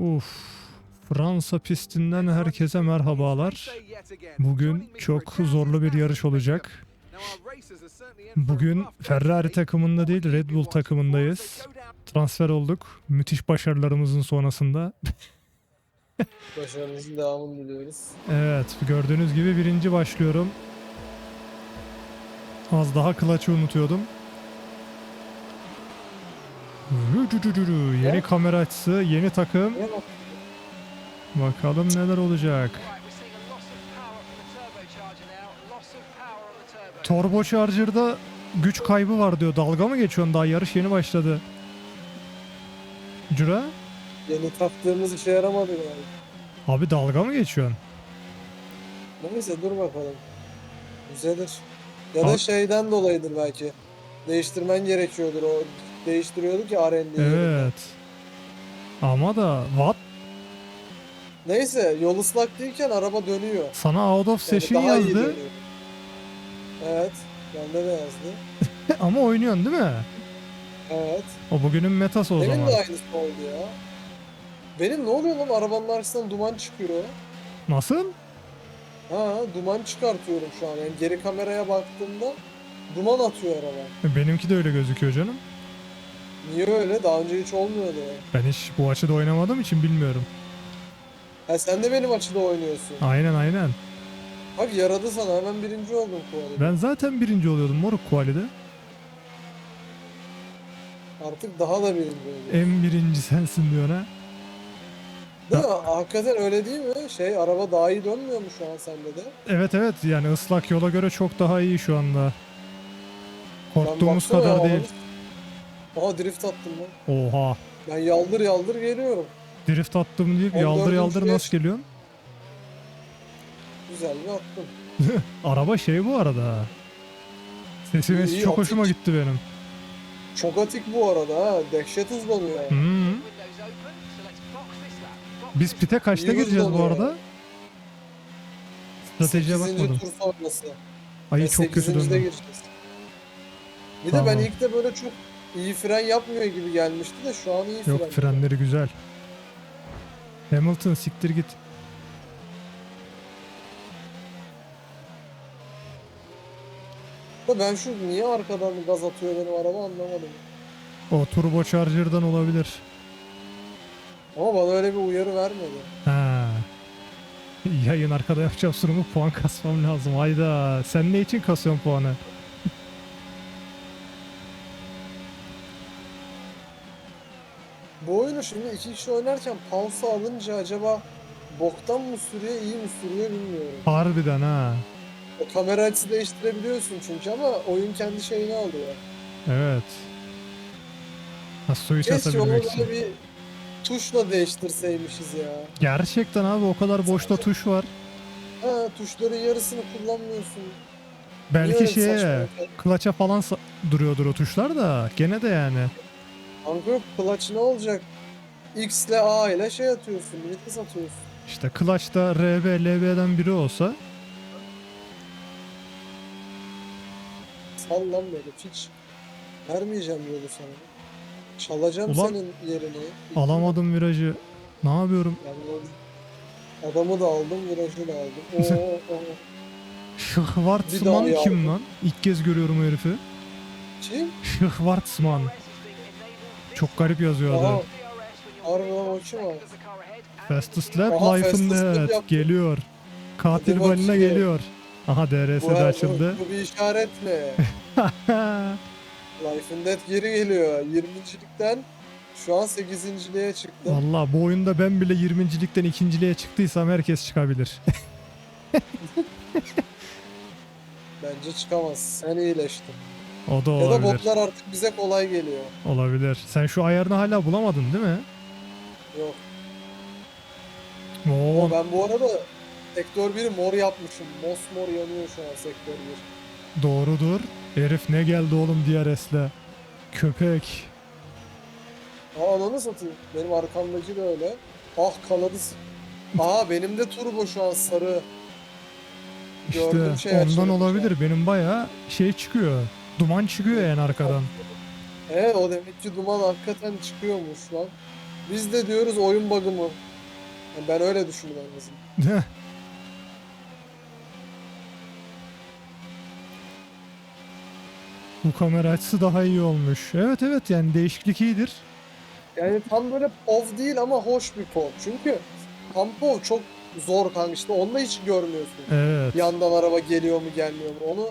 Uf. Fransa pistinden herkese merhabalar. Bugün çok zorlu bir yarış olacak. Bugün Ferrari takımında değil Red Bull takımındayız. Transfer olduk. Müthiş başarılarımızın sonrasında. Başarınızın devamını diliyoruz. Evet gördüğünüz gibi birinci başlıyorum. Az daha klaçı unutuyordum. Yeni kamera açısı, yeni takım. Bakalım neler olacak. Turbo Charger'da güç kaybı var diyor. Dalga mı geçiyorsun? Daha yarış yeni başladı. Cura? Yeni taktığımız işe yaramadı yani. Abi dalga mı geçiyorsun? Neyse dur bakalım. Güzeldir. Ya da Abi- şeyden dolayıdır belki. Değiştirmen gerekiyordur o. Değiştiriyorduk ya R&D'yi. Evet. Ama da what? Neyse yol ıslak değilken araba dönüyor. Sana out of Yani session daha iyi yazdı dönüyor. Evet. Bende de yazdı. ama oynuyorsun değil mi? Evet. O bugünün metası o Benim zaman. de aynısı oldu ya. Benim ne oluyor lan arabanın arkasından duman çıkıyor. Nasıl? Ha duman çıkartıyorum şu an. Yani geri kameraya baktığımda duman atıyor araba. Benimki de öyle gözüküyor canım. Niye öyle? Daha önce hiç olmuyordu. Ben hiç bu açıda oynamadığım için bilmiyorum. Ha sen de benim açıda oynuyorsun. Aynen aynen. Bak yaradı sana hemen birinci oldun Kuali. Ben zaten birinci oluyordum moruk kualide. Artık daha da birinci oldun. En birinci sensin diyor ha. Değil mi? Hakikaten öyle değil mi? Şey araba daha iyi dönmüyor mu şu an sende de? Evet evet yani ıslak yola göre çok daha iyi şu anda. Korktuğumuz kadar değil. Aha drift attım lan. Oha. Ben yaldır yaldır geliyorum. Drift attım deyip 14. yaldır yaldır nasıl geliyorsun? Güzel bir attım. Araba şey bu arada. Sesi İyi, mesi iyi, çok atik. hoşuma gitti benim. Çok atik bu arada ha. Dehşet hızlanıyor. yani. Hmm. Biz pite kaçta İyi gireceğiz bu hızlanıyor. arada? Stratejiye 8. bakmadım. tur sonrası. Ay Ve çok kötü 8'de döndüm. gireceğiz. Bir de ben ilk de böyle çok iyi fren yapmıyor gibi gelmişti de şu an iyi fren. Yok frenleri güzel. Hamilton siktir git. Da Ben şu niye arkadan gaz atıyor benim araba anlamadım. O turbo charger'dan olabilir. Ama bana öyle bir uyarı vermedi. Ha. Yayın arkada yapacağım sunumu puan kasmam lazım. Hayda. Sen ne için kasıyorsun puanı? Oyunu şimdi iki kişi oynarken pulse alınca acaba boktan mı sürüyor iyi mi sürüyor bilmiyorum. Harbiden ha. O kamera açısı değiştirebiliyorsun çünkü ama oyun kendi şeyini alıyor. Evet. Ha, suyu Keşke onu için. böyle bir tuşla değiştirseymişiz ya. Gerçekten abi o kadar boşta tuş var. Ha tuşların yarısını kullanmıyorsun. Belki öyle şeye saçma? klaça falan sa- duruyordur o tuşlar da gene de yani. Kanka yok clutch ne olacak? X ile A ile şey atıyorsun, vites atıyorsun. İşte klaçta RB, LB'den biri olsa Sal lan böyle hiç. Vermeyeceğim yolu sana. Çalacağım Ulan, senin yerini. alamadım virajı. Ne yapıyorum? Yani adamı da aldım, virajı da aldım. Oo, oo. Schwartzman Bir daha kim yavrum. lan? İlk kez görüyorum o herifi. Kim? Schwartzman. Çok garip yazıyor adı. Harbi? Fastest Lap Aha, Life'ın Fastest Lap evet yaptı. geliyor. Katil Hadi balina bakayım. geliyor. Aha Bu, DRS'de her- açıldı. bu, bu bir işaret mi? Life and Death geri geliyor. 20.likten şu an 8.liğe çıktı. Valla bu oyunda ben bile 20.likten ikinciliğe çıktıysam herkes çıkabilir. Bence çıkamaz. Sen iyileştin. o da Ya da olabilir. botlar artık bize kolay geliyor. Olabilir. Sen şu ayarını hala bulamadın değil mi? Yok. Oo, ben bu arada sektör 1'i mor yapmışım. Mosmor yanıyor şu an sektör 1. doğrudur. Herif ne geldi oğlum DRS'le. Köpek. Aa ananı satayım. Benim arkamdaki de öyle. Ah s- Aa benim de turbo şu an sarı. İşte Gördüm şey ondan olabilir. Benim bayağı şey çıkıyor. Duman çıkıyor yani arkadan. Evet o demek ki duman hakikaten çıkıyormuş lan. Biz de diyoruz oyun bug'ı mı? Yani ben öyle düşündüm en azından. Bu kamera açısı daha iyi olmuş. Evet evet yani değişiklik iyidir. Yani tam böyle pov değil ama hoş bir pov. Çünkü tam pov çok zor kanka işte onu da hiç görmüyorsun. Evet. Yandan araba geliyor mu gelmiyor mu onu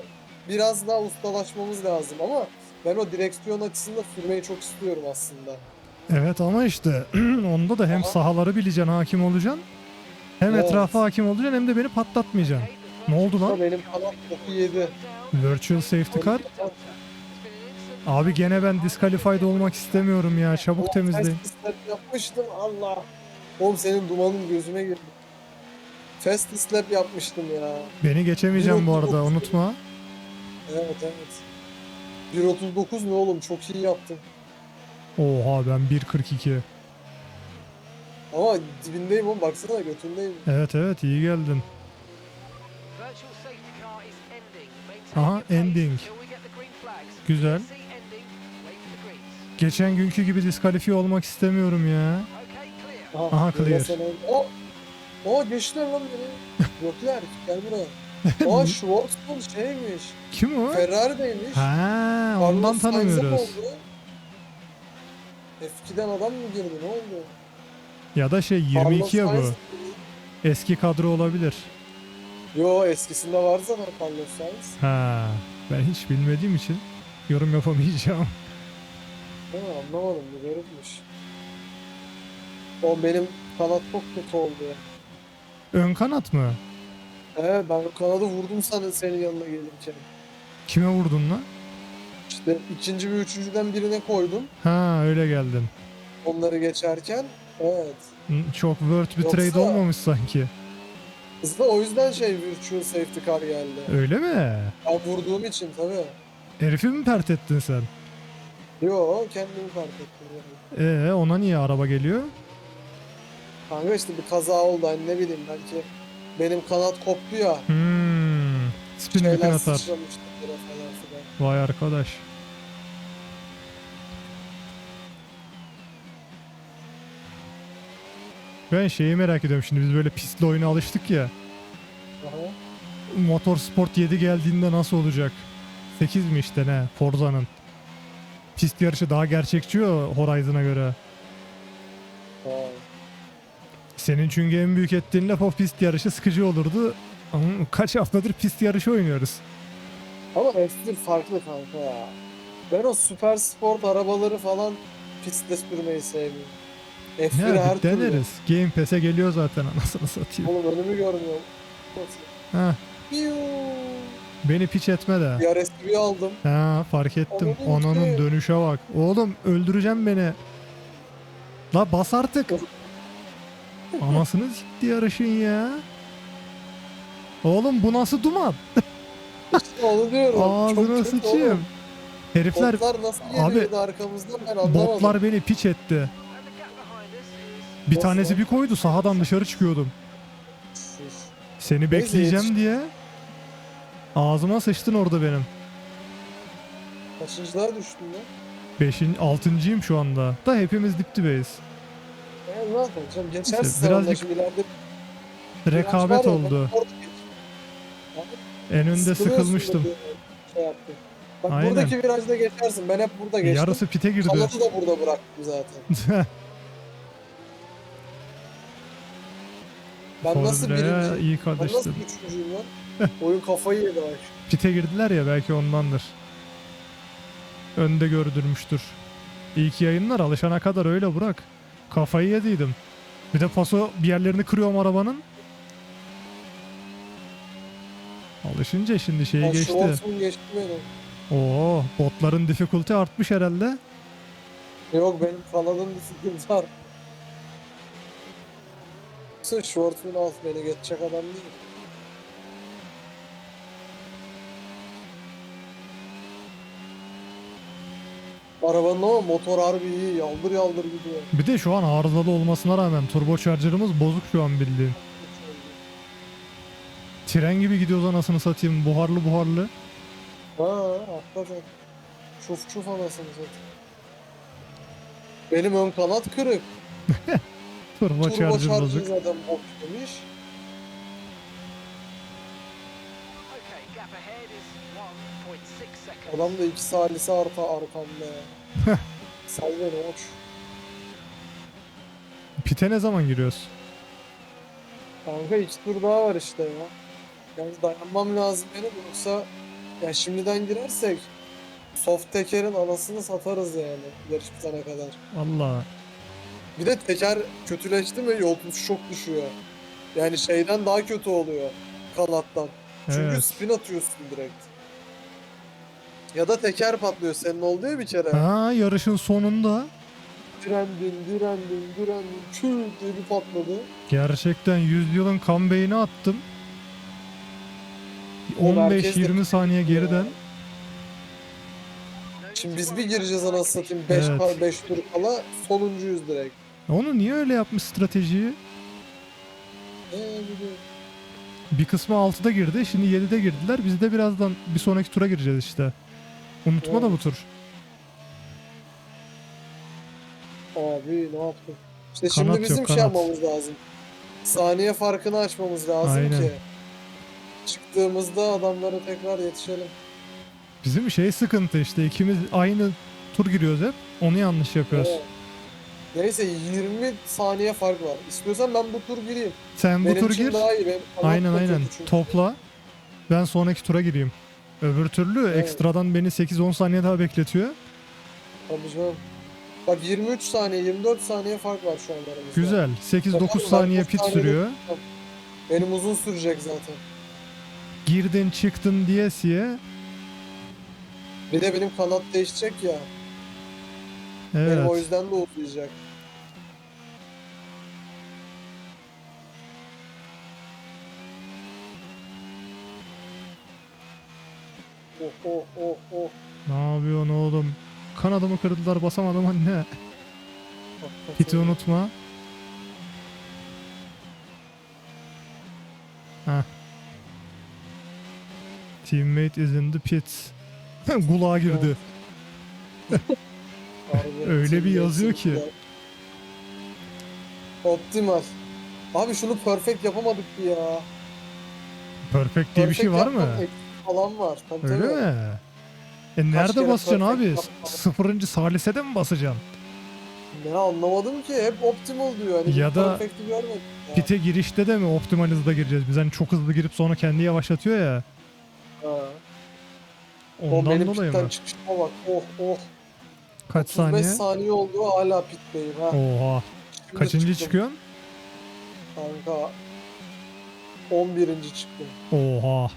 biraz daha ustalaşmamız lazım ama ben o direksiyon açısında sürmeyi çok istiyorum aslında. Evet ama işte onda da hem Aha. sahaları bileceksin, hakim olacaksın. Hem Evet. etrafa hakim olacaksın hem de beni patlatmayacaksın. Ne oldu lan? benim kanat topu yedi. Virtual safety car. Abi gene ben disqualified olmak istemiyorum ya. Çabuk temizleyin. Fast yapmıştım Allah. Oğlum senin dumanın gözüme girdi. Fast slap yapmıştım ya. Beni geçemeyeceğim bu arada 1.39. unutma. Evet evet. 1.39 ne oğlum çok iyi yaptın. Oha ben 1.42. Ama dibindeyim oğlum baksana götündeyim. Evet evet iyi geldin. Aha ending. Güzel. Geçen günkü gibi diskalifiye olmak istemiyorum ya. Aha, clear. O, o geçtiler lan beni. Yoklar gel buraya. O Schwarzman şeymiş. Kim o? Ferrari'deymiş. Ha, Carlos ondan Sainz'e tanımıyoruz. oldu? F2'den adam mı girdi ne oldu? Ya da şey Carlos 22 ya bu. Eski kadro olabilir. Yo eskisinde vardı zaten Carlos Sainz. Ha, ben hiç bilmediğim için yorum yapamayacağım. Değil mi? Anlamadım bu garipmiş. O benim kanat çok kötü oldu ya. Ön kanat mı? He ben kanadı vurdum sana senin yanına gelirken. Kime vurdun lan? İşte ikinci ve üçüncüden birine koydum. Ha öyle geldin. Onları geçerken. Evet. Çok word bir trade Yoksa- olmamış sanki. Hızlı o yüzden şey virtual safety car geldi. Öyle mi? Ben vurduğum için tabii. Herifi mi pert ettin sen? Yo kendimi fark ettim yani. Ee ona niye araba geliyor? Kanka işte bir kaza oldu hani ne bileyim belki benim kanat koptu ya. Hmm. Spin falan filan. Vay arkadaş. Ben şeyi merak ediyorum şimdi biz böyle pistli oyuna alıştık ya. Aha. Motorsport 7 geldiğinde nasıl olacak? 8 mi işte ne? Forza'nın. Pist yarışı daha gerçekçi ya Horizon'a göre. Senin çünkü en büyük ettiğin laf o pist yarışı sıkıcı olurdu. Ama kaç haftadır pist yarışı oynuyoruz. Ama F1 farklı kanka ya. Ben o süper sport arabaları falan pistte sürmeyi sevmiyorum. F1 Ne her abi türlü. deneriz. Game Pass'e geliyor zaten anasını satayım. Oğlum önümü görmüyorum. Ha, Piu. beni piç etme de. Bir RSV aldım. Ha fark ettim. Ananın Ananın ki. dönüşe bak. Oğlum öldüreceğim beni. La bas artık. Anasını sikti yarışın ya. Oğlum bu nasıl duman? İşte onu diyorum. Ağzına kötü sıçayım. oğlum. Herifler Botlar nasıl Abi, geliyordu arkamızdan ben anlamadım. botlar beni piç etti. Bir Nasıl? tanesi bir koydu sahadan dışarı çıkıyordum. Seni bekleyeceğim diye. Ağzıma sıçtın orada benim. Kaçıncılar düştün lan? Beşin, altıncıyım şu anda. Da hepimiz dip dibeyiz. Ne? Geçersin İşte onunla birazcık ileride. Rekabet oldu. En önde sıkılmıştım. Şey yaptım. Bak Aynen. buradaki virajda geçersin. Ben hep burada geçtim. Yarısı pite girdi. Kanadı da burada bıraktım zaten. Ben nasıl Formula'ya birinci? iyi Ben nasıl üçüncüyüm lan? Oyun kafayı yedi bak. Pite girdiler ya belki ondandır. Önde gördürmüştür. İlk yayınlar alışana kadar öyle bırak. Kafayı yediydim. Bir de paso bir yerlerini kırıyorum arabanın. Alışınca şimdi şeyi Ben geçti. Schwarzman geçti beni. Oo, botların difficulty artmış herhalde. Yok benim kanadımda sıkıntı var. Sırf Schwarzman al beni geçecek adam değil. Arabanın ama motor harbi iyi. Yaldır yaldır gidiyor. Bir de şu an arızalı olmasına rağmen turbocharger'ımız bozuk şu an bildiğin. Tren gibi gidiyoruz anasını satayım. Buharlı buharlı. Ha hakikaten. Çuf çuf anasını satayım. Benim ön kanat kırık. Turbo Turbo bozuk. zaten bok demiş. Okay, gap ahead is 1.6 seconds. Adam da iki salisi arta arkamda ya. Sal beni oç. Pite ne zaman giriyoruz? Kanka iki tur daha var işte ya. Yani dayanmam lazım benim yoksa ya şimdiden girersek soft tekerin anasını satarız yani yarış bitene kadar. Allah. Bir de teker kötüleşti mi yol tutuşu çok düşüyor. Yani şeyden daha kötü oluyor kanattan. Çünkü Evet. spin atıyorsun direkt. Ya da teker patlıyor senin oldu ya bir kere. Ha yarışın sonunda Direndin, direndin, direndin, çür diye bir patladı. gerçekten 100 yılın comeback'ini attım. O merkez de 15-20 saniye geriden. Şimdi biz bir gireceğiz anasını satayım 5 Evet. 5 tur kala sonuncuyuz direkt. Onu niye öyle yapmış stratejiyi? Bir kısmı 6'da girdi, şimdi 7'de girdiler. Biz de birazdan bir sonraki tura gireceğiz işte. Unutma da bu tur. Abi ne yaptık? İşte Kanat şimdi bizim yok, şey kanat. yapmamız lazım. Saniye farkını açmamız lazım Aynen. ki. Çıktığımızda adamlara tekrar yetişelim. Bizim şey sıkıntı işte ikimiz aynı tur giriyoruz hep. Onu yanlış yapıyoruz. Evet. Neyse 20 saniye fark var. İstiyorsan ben bu tur gireyim. Sen bu Benim tur için gir. daha iyi. Benim Aynen aynen. Topla. Ben sonraki tura gireyim. Öbür türlü Evet. ekstradan beni 8-10 saniye daha bekletiyor. Tabii canım. Bak 23 saniye, 24 saniye fark var şu an aramızda. Güzel. 8-9 Bakalım, saniye pit sürüyor. Benim uzun sürecek zaten. Girdin çıktın diyesiye. Bir de benim kanat değişecek ya. Benim o Evet. yüzden de uzayacak. Oh oh oh oh. Ne yapıyorsun oğlum? Kanadımı kırdılar basamadım anne. Piti unutma. Heh. Teammate is in the pit. Gulağa girdi. Harbi, Öyle bir yazıyor ki. Optimal. Abi şunu perfect yapamadık ya. Perfect diye bir şey var mı? yapmak eksik falan var. Tabii Öyle tabii. mi? E nerede kere basacaksın perfect abi? yapmadım. Sıfırıncı salisede mi basacaksın? Ne anlamadım ki hep optimal diyor. Hani Ya da perfect'i görmedim. ya. Pite girişte de mi optimal hızda gireceğiz? Biz hani çok hızlı girip sonra kendi yavaşlatıyor ya. Ha. O Ondan benim dolayı mı? çıkışıma bak. Oh oh. Kaç 35 saniye? saniye oldu hala pitteyim ha. Oha. Şimdi Kaçıncı çıktım çıkıyorsun? Kanka 11. çıktım. Oha.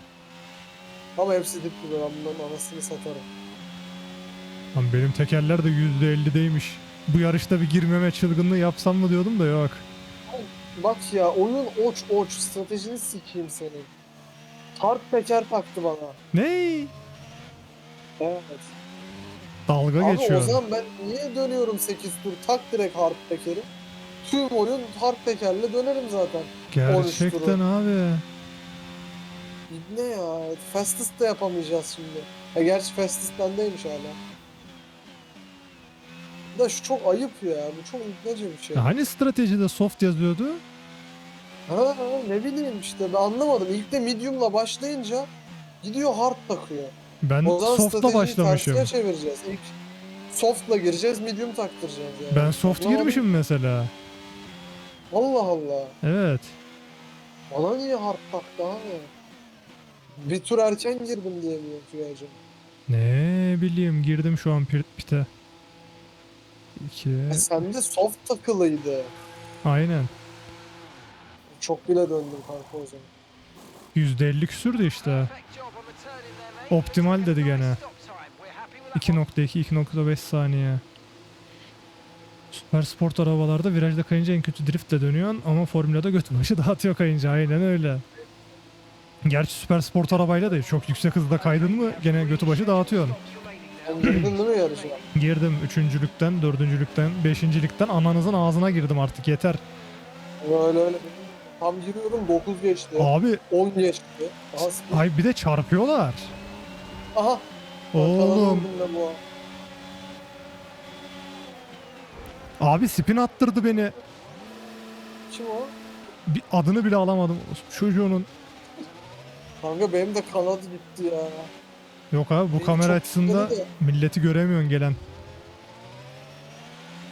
Ama hepsi dip gibi ben bunların anasını satarım. Lan benim tekerler de %50'deymiş. Bu yarışta bir girmeme çılgınlığı yapsam mı diyordum da yok. Bak ya oyun oç oç stratejini sikeyim senin. Tart teker taktı bana. Ne? Evet. Dalga Abi geçiyor. o zaman ben niye dönüyorum 8 tur tak direkt hard tekeri. Tüm oyun hard tekerle dönerim zaten. Gerçekten abi. Ne ya? Fastest de yapamayacağız şimdi. E gerçi Fastest bendeymiş hala. Da şu çok ayıp ya. Bu çok iknece bir şey. Ya Hani stratejide soft yazıyordu? Ha ne bileyim işte ben anlamadım. İlk de medium'la başlayınca gidiyor hard takıyor. Ben O zaman soft'la stratejiyi başlamışım. çevireceğiz. İlk soft'la gireceğiz, medium taktıracağız yani. Ben soft Anlamadım. girmişim mesela. Allah Allah. Evet. Bana niye hard taktı abi? Bir tur erken girdim diye mi yapıyor acaba? Ne bileyim girdim şu an pir- pite. İki. E sende soft takılıydı. Aynen. Çok bile döndüm kanka o zaman. %50 küsürdü işte. Perfect job Optimal dedi gene. Stop time. We're happy with that one. 2.2 2.5 saniye. Süper sport arabalarda virajda kayınca en kötü driftle dönüyorsun ama formülada götü başı dağıtıyor kayınca aynen öyle. Gerçi süper sport arabayla da çok yüksek hızda kaydın mı gene götü başı dağıtıyorsun. Girdin değil mi yarışa? Girdim üçüncülükten, dördüncülükten, beşincilikten ananızın ağzına girdim artık yeter. Öyle öyle. Tam giriyorum 9 geçti. Abi 10 geçti. Ay bir de çarpıyorlar. Aha. Oğlum bu. Abi spin attırdı beni. Kim o? Bir adını bile alamadım. Çocuğunun. Kanka benim de kanadı gitti ya. Yok abi bu Benim kamera çok açısında de. milleti göremiyorsun gelen.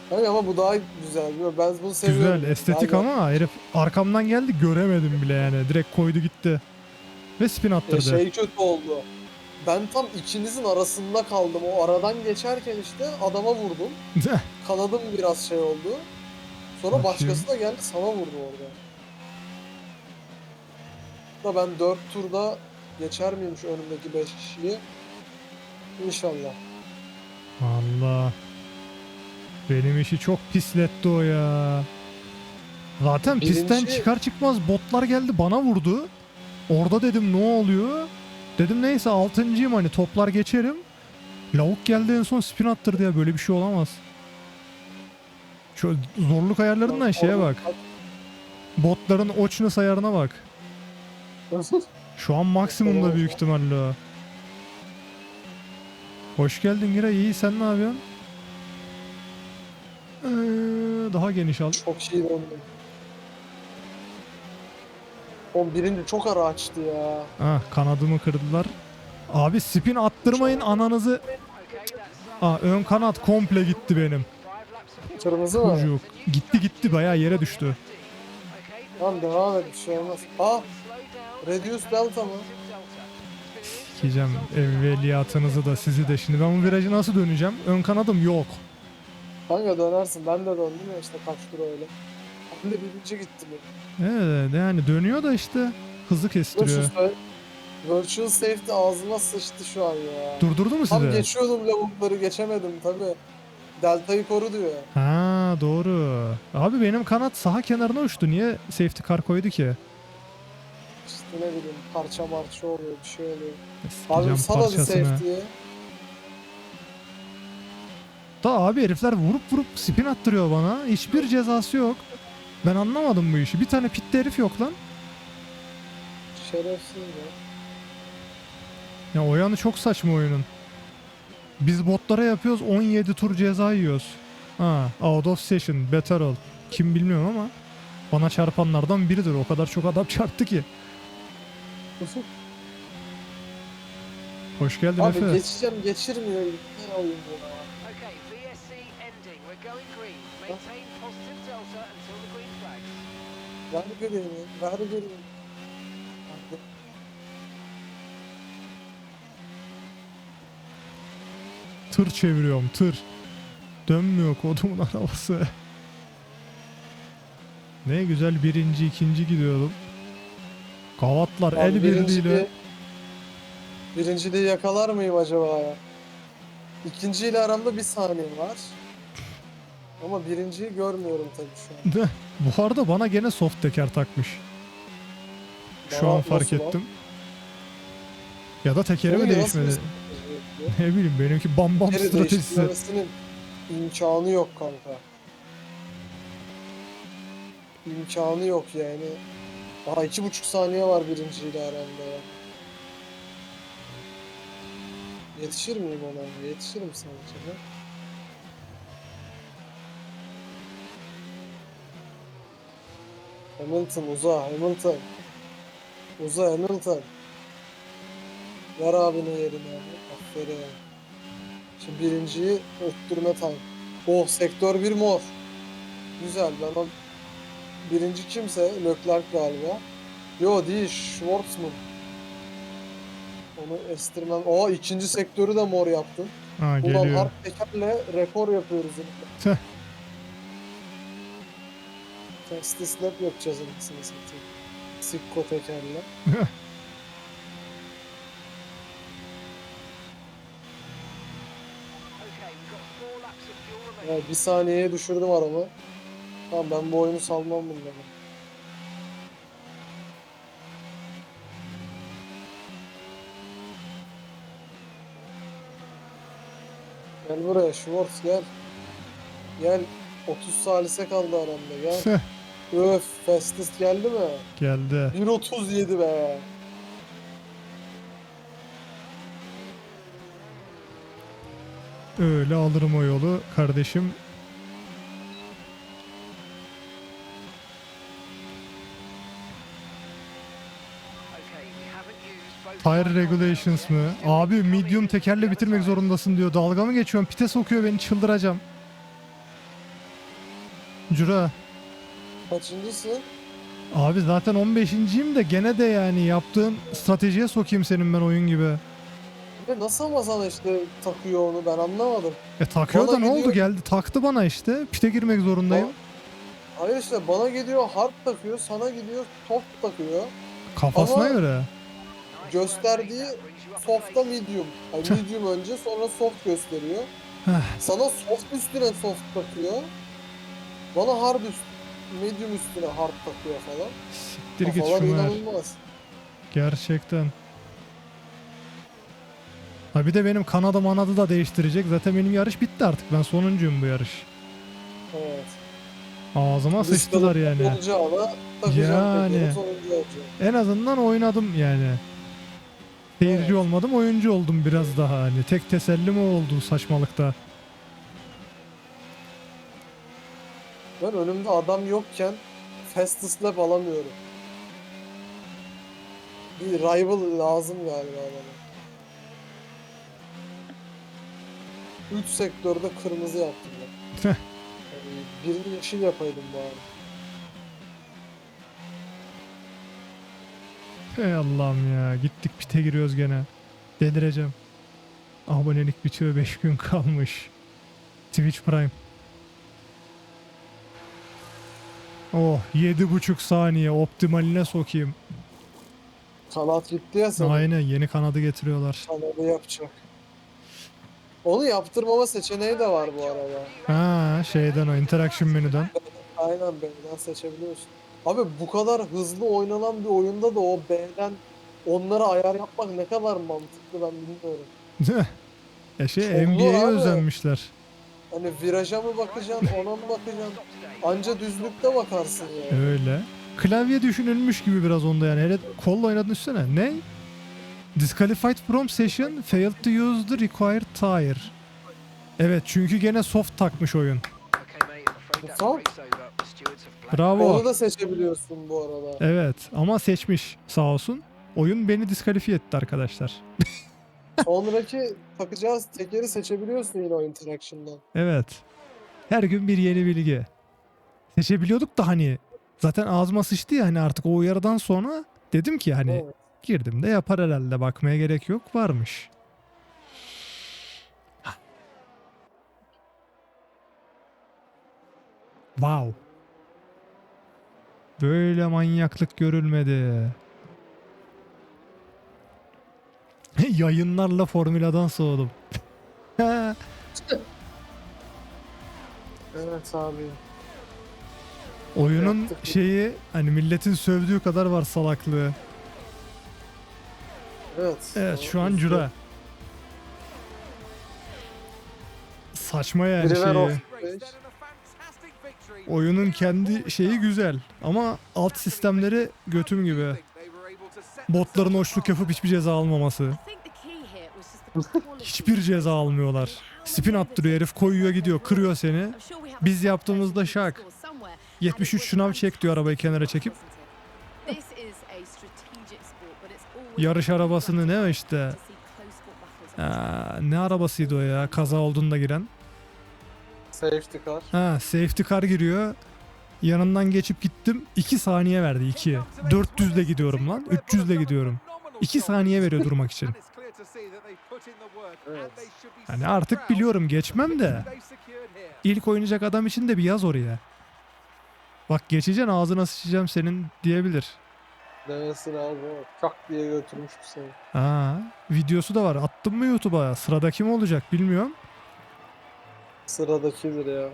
Hayır ama bu daha güzel. Ben bunu seviyorum. Güzel, estetik Daha- ama herif arkamdan geldi göremedim bile yani. Direkt koydu gitti. Ve spin Ya attırdı. şey kötü oldu. Ben tam ikinizin arasında kaldım. O aradan geçerken işte adama vurdum. Kanadım biraz şey oldu. Sonra Bakayım. başkası da geldi sana vurdu orada. Da ben 4 turda geçer miymiş önümdeki 5 kişiyi? İnşallah. Allah. Benim işi çok pisletti o ya. Zaten pistten Birinci- çıkar çıkmaz botlar geldi bana vurdu. Orada dedim ne oluyor? Dedim neyse altıncıyım hani toplar geçerim. Lavuk geldi en son spin attırdı ya böyle bir şey olamaz. Şu zorluk ayarlarından şeye bak. Botların oçness ayarına bak. Şu an maksimumda büyük ihtimalle o. Hoş geldin Gira. İyi sen ne yapıyorsun? Ee, daha geniş al. Çok iyi döndüm. Oğlum birinci çok ara açtı ya. Ah kanadımı kırdılar. Abi spin attırmayın ananızı. Aa ön kanat komple gitti benim. Kırmızı mı? Çocuk. Gitti gitti bayağı yere düştü. Tamam devam et bir şey olmaz. Aa. Reduce Delta mı? Sikeceğim evveliyatınızı da sizi de. Şimdi ben bu virajı nasıl döneceğim? Ön kanadım yok. Kanka dönersin. Ben de döndüm ya işte kaç tur öyle. Ben de birinci gittim. Evet yani dönüyor da işte hızı kestiriyor. Virtual Safety ağzıma sıçtı şu an ya. Durdurdu mu Tam sizi? geçiyordum lavukları geçemedim tabi. Delta'yı koru diyor. Ha doğru. Abi benim kanat saha kenarına uçtu. Niye safety car koydu ki? İşte ne bileyim parça marça oluyor bir şey oluyor. Sikeceğim Abi sal hadi parçasını. safety'yi. Da abi herifler vurup vurup spin attırıyor bana. Hiçbir cezası yok. Ben anlamadım bu işi. Bir tane pitte herif yok lan. Şerefsiz ya. Ya o yanı çok saçma oyunun. Biz botlara yapıyoruz 17 tur ceza yiyoruz. Ha, out of session, better ol. Kim bilmiyorum ama bana çarpanlardan biridir. O kadar çok adam çarptı ki. Hoş geldin Abi Efe. geçeceğim geçirmiyor. Ne oyun bu ya. Ver göreyim. Abi, Tır çeviriyorum tır. Dönmüyor kodumun arabası. Ne güzel birinci ikinci gidiyordum. Gavatlar abi el birliğiyle. birinciliği- Birinciliği yakalar mıyım acaba ya? İkinciyle aramda bir saniye var. Ama birinciyi görmüyorum tabii şu an. Bu arada bana gene soft teker takmış. Şu Bana an fark nasıl lan? ettim. Ya da tekeri mi Öyle nasıl değişmedi? bir Ne bileyim benimki bam bam Tekeri stratejisi. imkanı yok kanka. İmkanı yok yani. Daha iki buçuk saniye var birinciyle aramda ya. Yetişir miyim ona? Yetişirim sanki. Ha? Hamilton uza Hamilton. Uza Hamilton. Ver abinin yerine abi. Aferin. Şimdi birinciyi öttürme time. Oh sektör bir mor. Güzel ben o birinci kimse Leclerc galiba. Yo değil Schwartzman. Onu estirmem. Aa ikinci sektörü de mor yaptın. Ha Ulan geliyor. hard tekerle rekor yapıyoruz yine. Tüh. Fastest lap yapacağız anasını satayım. Sikko tekerle. Ya bir saniyeye düşürdüm aramı. Tamam ben bu oyunu salmam bunları. Gel buraya Schwartz gel. Gel. 30 salise kaldı aramda gel. Öf Festus geldi mi? Geldi. 1.37 be. Öyle alırım o yolu kardeşim. Tire regulations mı? Abi medium tekerle bitirmek zorundasın diyor. Dalga mı geçiyorsun? Pite sokuyor beni çıldıracağım. Cura Kaçıncısın? Abi zaten 15.yim de gene de yani yaptığın stratejiye sokayım senin ben oyun gibi. Ve nasıl ama sana işte takıyor onu ben anlamadım. E takıyor Bana da ne oldu gidiyor- geldi taktı bana işte. Pite girmek zorundayım. Hayır işte bana gidiyor hard takıyor, sana gidiyor soft takıyor. Kafasına Ama- göre. Gösterdiği soft'a medium. Yani medium önce sonra soft gösteriyor. Heh. Sana soft üstüne soft takıyor. Bana hard üst, medium üstüne hard takıyor falan. Siktir git Kafalar inanılmaz. Gerçekten. Ha bir de benim Kanada manadı da değiştirecek. Zaten benim yarış bitti artık. Ben sonuncuyum bu yarış. Evet. Ağzıma sıçtılar yani. Olacağına takacağım Yani. yani. sonuncu. En azından oynadım yani. Seyirci Evet. olmadım, oyuncu oldum biraz daha hani. Tek tesellim o oldu saçmalıkta. Ben önümde adam yokken fastest lap alamıyorum. Bir rival lazım galiba bana. Üç sektörde kırmızı yaptım ben. Yani birini yeşil yapaydım bari. Ey Allah'ım ya. Gittik pite giriyoruz gene. Delireceğim. Abonelik bitiyor 5 gün kalmış. Twitch Prime. Oh 7,5 saniye optimaline sokayım. Kanat gitti ya senin. Aynen yeni kanadı getiriyorlar. Kanadı yapacak. Onu yaptırmama seçeneği de var bu arada. Ha şeyden o interaction menüden. Aynen B'den seçebiliyorsun. Abi bu kadar hızlı oynanan bir oyunda da o B'den onlara ayar yapmak ne kadar mantıklı ben bilmiyorum. ya şey Çok zor NBA'ye özenmişler. Hani viraja mı bakacaksın, ona mı bakacaksın? Anca düzlükte bakarsın yani. Öyle. Klavye düşünülmüş gibi biraz onda yani. Hele kolla oynadın üstüne. Ne? Disqualified from session, failed to use the required tire. Evet çünkü gene soft takmış oyun. Flagged Bravo. Onu da seçebiliyorsun bu arada. Evet ama seçmiş sağ olsun. Oyun beni diskalifiye etti arkadaşlar. Sonraki takacağız tekeri seçebiliyorsun yine o interaction'dan. Evet. Her gün bir yeni bilgi. Seçebiliyorduk da hani zaten ağzıma sıçtı ya hani artık o uyarıdan sonra dedim ki hani Evet. girdim de yapar herhalde bakmaya gerek yok varmış. Wow. Böyle manyaklık görülmedi. Yayınlarla formüladan soğudum. Evet abi. Oyunun Yaptık. şeyi hani milletin sövdüğü kadar var salaklığı. Evet. Evet şu an Üstü. Saçma yani Biri ver şeyi. Oyunun kendi şeyi güzel ama alt sistemleri götüm gibi. Botların hoşluk yapıp hiçbir ceza almaması. Hiçbir ceza almıyorlar. Spin attırıyor herif koyuyor gidiyor kırıyor seni. Biz yaptığımızda şak. 73 şınav çek diyor arabayı kenara çekip. Yarış arabasını ne o işte. Aa, ne arabasıydı o ya kaza olduğunda giren. Safety car. Ha safety car giriyor. Yanından geçip gittim. 2 saniye verdi 2. 400 ile gidiyorum lan. 300 ile gidiyorum. 2 saniye veriyor durmak için. Evet. Hani artık biliyorum geçmem de. İlk oynayacak adam için de bir yaz oraya. Bak geçeceksin ağzına sıçacağım senin diyebilir. Demesin abi. Çak diye götürmüş bu seni. Ha, videosu da var. Attım mı YouTube'a? Sırada kim olacak bilmiyorum. Sıradakidir ya.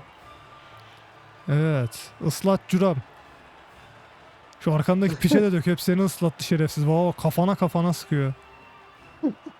Evet. Islat curam. Şu arkandaki piçe de dök. Hep seni ıslattı şerefsiz. Valla kafana kafana sıkıyor.